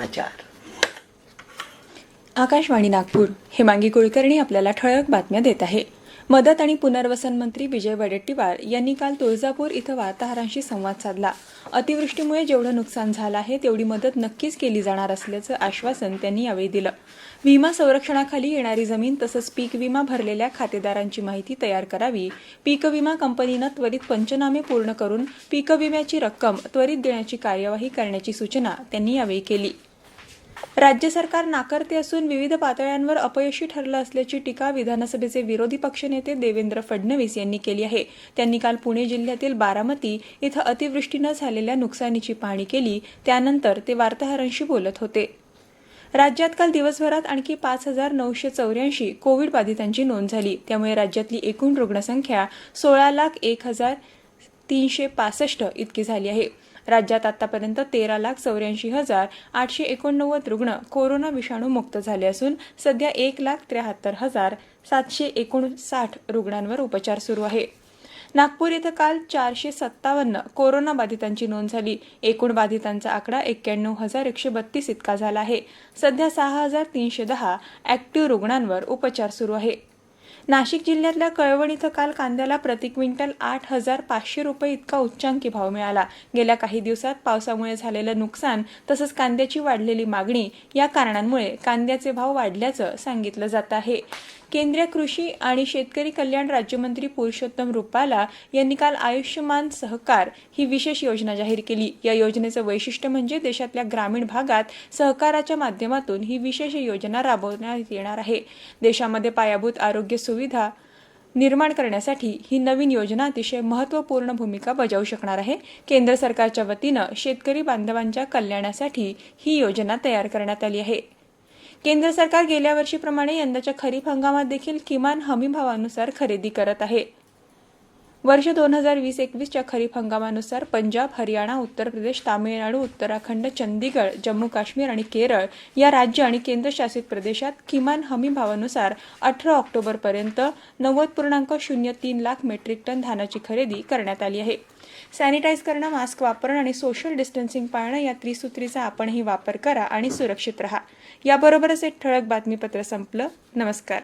समाचार. आकाशवाणी नागपूर हेमांगी कुलकर्णी आपल्याला ठळक बातम्या देत आहे. मदत आणि पुनर्वसन मंत्री विजय वडेट्टीवार यांनी काल तुळजापूर इथं वार्ताहरांशी संवाद साधला. अतिवृष्टीमुळे जेवढं नुकसान झालं आहे तेवढी मदत नक्कीच केली जाणार असल्याचं आश्वासन त्यांनी यावेळी दिलं. विमा संरक्षणाखाली येणारी जमीन तसंच पीक विमा भरलेल्या खातेदारांची माहिती तयार करावी पीक विमा कंपनीनं त्वरित पंचनामे पूर्ण करून पीक विम्याची रक्कम त्वरित देण्याची कार्यवाही करण्याची सूचना त्यांनी यावेळी केली. राज्य सरकार नाकारते असून विविध पातळ्यांवर अपयशी ठरलं असल्याची टीका विधानसभेचे विरोधी पक्षनेते देवेंद्र फडणवीस यांनी केली आहे. त्यांनी काल पुणे जिल्ह्यातील बारामती इथं अतिवृष्टीनं झालेल्या नुकसानीची पाहणी केली. त्यानंतर ते वार्ताहरांशी बोलत होते. राज्यात काल दिवसभरात आणखी पाच हजार नऊशे चौऱ्याऐंशी कोविड बाधितांची नोंद झाली. त्यामुळे राज्यातली एकूण रुग्णसंख्या सोळा लाख एक हजार तीनशे पासष्ट इतकी झाली आहे. राज्यात आतापर्यंत तेरा लाख चौऱ्याऐंशी हजार आठशे एकोणनव्वद रुग्ण कोरोना विषाणू मुक्त झाले असून सध्या एक लाख त्र्याहत्तर हजार सातशे एकोणसाठ रुग्णांवर उपचार सुरू आहे. नागपूर इथं काल चारशे सत्तावन्न कोरोना बाधितांची नोंद झाली. एकूण बाधितांचा आकडा एक्क्याण्णव हजार एकशे बत्तीस इतका झाला आहे. सध्या सहा हजार तीनशे दहा ॲक्टिव्ह रुग्णांवर उपचार सुरू आहे. नाशिक जिल्ह्यातल्या कळवण इथं काल कांद्याला प्रति क्विंटल आठ हजार पाचशे रुपये इतका उच्चांकी भाव मिळाला. गेल्या काही दिवसात पावसामुळे झालेलं नुकसान तसंच कांद्याची वाढलेली मागणी या कारणांमुळे कांद्याचे भाव वाढल्याचं सांगितलं जात आहे. केंद्रीय कृषी आणि शेतकरी कल्याण राज्यमंत्री पुरुषोत्तम रुपाला यांनी काल आयुष्यमान सहकार ही विशेष योजना जाहीर केली. या योजनेचं वैशिष्ट्य म्हणजे देशातल्या ग्रामीण भागात सहकाराच्या माध्यमातून ही विशेष योजना राबवण्यात येणार आहे. देशामध्ये पायाभूत आरोग्य सुविधा निर्माण करण्यासाठी ही नवीन योजना अतिशय महत्त्वपूर्ण भूमिका बजावू शकणार आहे. केंद्र सरकारच्या वतीनं शेतकरी बांधवांच्या कल्याणासाठी ही योजना तयार करण्यात आली आहे. केंद्र सरकार गेल्या वर्षीप्रमाणे यंदाच्या खरीप हंगामात देखील किमान हमी भावानुसार खरेदी करत आहे. वर्ष दोन हजार वीस एकवीसच्या खरीप हंगामानुसार पंजाब हरियाणा उत्तर प्रदेश तामिळनाडू उत्तराखंड चंदीगड जम्मू काश्मीर आणि केरळ या राज्य आणि केंद्रशासित प्रदेशात किमान हमी भावानुसार अठरा ऑक्टोबरपर्यंत नव्वद पूर्णांक शून्य तीन लाख मेट्रिक टन धानाची खरेदी करण्यात आली आहे. सॅनिटाईज करणं मास्क वापरणं आणि सोशल डिस्टन्सिंग पाळणं या त्रिसूत्रीचा आपणही वापर करा आणि सुरक्षित राहा. याबरोबरच एक ठळक बातमीपत्र संपलं. नमस्कार.